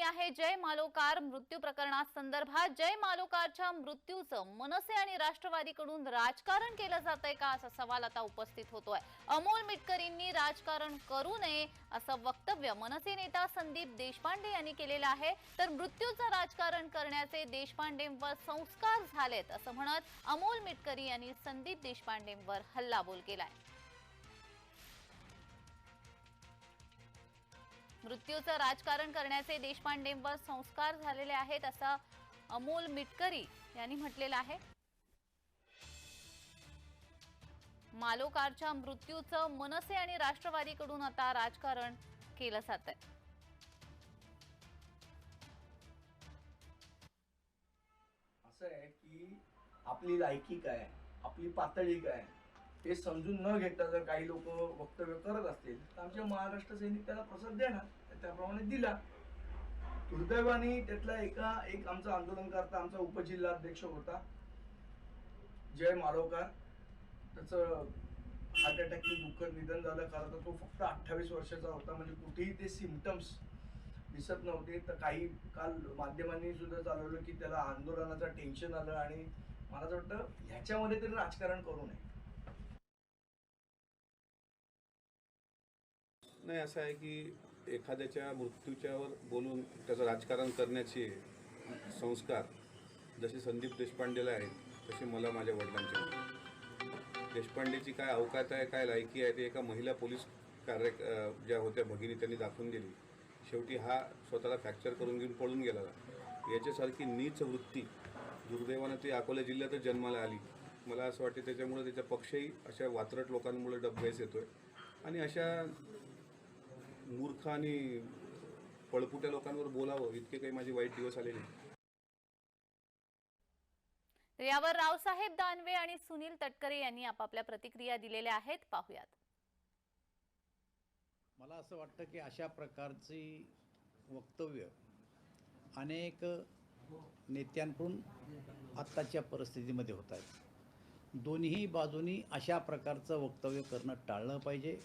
बातमी आहे जय मालोकार मृत्यू प्रकरणा संदर्भात. जय मालोकारच्या मृत्यूचं मनसे आणि राष्ट्रवादीकडून राजकारण केलं जात आहे का असा सवाल आता उपस्थित होतोय. अमोल मिटकरींनी राजकारण करू नये असं वक्तव्य मनसे नेता संदीप देशपांडे यांनी केलेलं आहे. तर मृत्यूचं राजकारण करण्याचे देशपांडेंवर संस्कार झालेत असं म्हणत अमोल मिटकरी यांनी संदीप देशपांडेंवर हल्लाबोल केलाय. मृत्यूचं राजकारण करण्याचे देशपांडेंवर संस्कार झालेले आहेत असं अमोल मिटकरी यांनी म्हटलेलं आहे. मालोकारच्या मृत्यूचं मनसे आणि राष्ट्रवादीकडून आता राजकारण केलं जात आहे. असं आहे की आपली लायकी काय आपली पातळी काय ते समजून न घेता जर काही लोक वक्तव्य करत असतील तर आमच्या महाराष्ट्र सैनिक त्याला प्रसाद देणार. त्याप्रमाणे दिला. दुर्दैवाने त्यातला एका एक आमचा आंदोलनकर्ता आमचा उपजिल्हाध्यक्ष होता. जय माळवकर त्याचं हार्ट अटॅकचे दुःखद निधन झालं. कारण तर तो फक्त अठ्ठावीस वर्षाचा होता. म्हणजे कुठेही ते सिमटम्स दिसत नव्हते. तर काही काल माध्यमांनी सुद्धा चालवलं की त्याला आंदोलनाचं टेन्शन आलं आणि मला असं वाटतं ह्याच्यामध्ये तरी राजकारण करू नये. नाही असं आहे की एखाद्याच्या मृत्यूच्यावर बोलून त्याचं राजकारण करण्याचे संस्कार जसे संदीप देशपांडेला आहेत तसे मला माझ्या वडिलांचे देशपांडेची काय अवकात आहे काय लायकी आहे ते एका महिला पोलीस कार्य ज्या होत्या भगिनी त्यांनी दाखवून दिली. शेवटी हा स्वतःला फ्रॅक्चर करून घेऊन पळून गेला. याच्यासारखी नीच वृत्ती दुर्दैवानं ती अकोला जिल्ह्यातच जन्माला आली. मला असं वाटते त्याच्यामुळे त्याचा पक्षही अशा वात्रट लोकांमुळे डबघाईस येतोय. आणि अशा मूर्ख आणि पळपुट्या लोकांवर बोलावं इतके काही माझे वाईट दिवस आले नाही तर यावर रावसाहेब दानवे आणि सुनील तटकरे यांनी आपापल्या प्रतिक्रिया दिलेल्या आहेत. पाहुयात. मला असं वाटतं की अशा प्रकारची वक्तव्य अनेक नेत्यांकडून आत्ताच्या परिस्थितीमध्ये होत आहेत. दोन्ही बाजूनी अशा प्रकारचं वक्तव्य करणं टाळलं पाहिजे.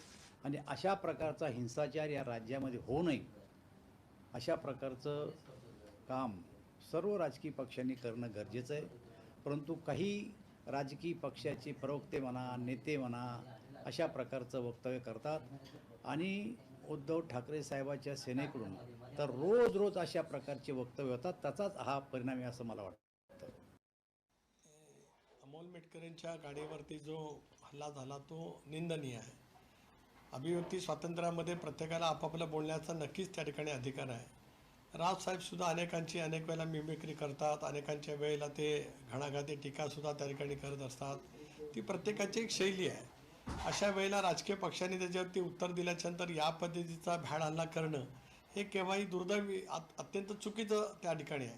आणि अशा प्रकारचा हिंसाचार या राज्यामध्ये होऊ नये. अशा प्रकारचं काम सर्व राजकीय पक्षांनी करणं गरजेचं आहे. परंतु काही राजकीय पक्षाचे प्रवक्ते म्हणा नेते म्हणा अशा प्रकारचं वक्तव्य करतात. आणि उद्धव ठाकरे साहेबाच्या सेनेकडून तर रोज रोज अशा प्रकारचे वक्तव्य होतात. त्याचाच हा परिणाम आहे असं मला वाटतं. अमोल मेटकरेंच्या गाडीवरती जो हल्ला झाला तो निंदनीय आहे. अभिव्यक्ती स्वातंत्र्यामध्ये प्रत्येकाला आपापलं बोलण्याचा नक्कीच त्या ठिकाणी अधिकार आहे. रावसाहेबसुद्धा अनेकांची अनेक वेळेला मिमिक्री करतात अनेकांच्या वेळेला ते घणाघाती टीकासुद्धा त्या ठिकाणी करत असतात. ती प्रत्येकाची एक शैली आहे. अशा वेळेला राजकीय पक्षांनी त्याच्यावरती उत्तर दिल्याच्यानंतर या पद्धतीचा भ्याड हल्ला करणं हे केव्हाही दुर्दैवी अत्यंत चुकीचं त्या ठिकाणी आहे.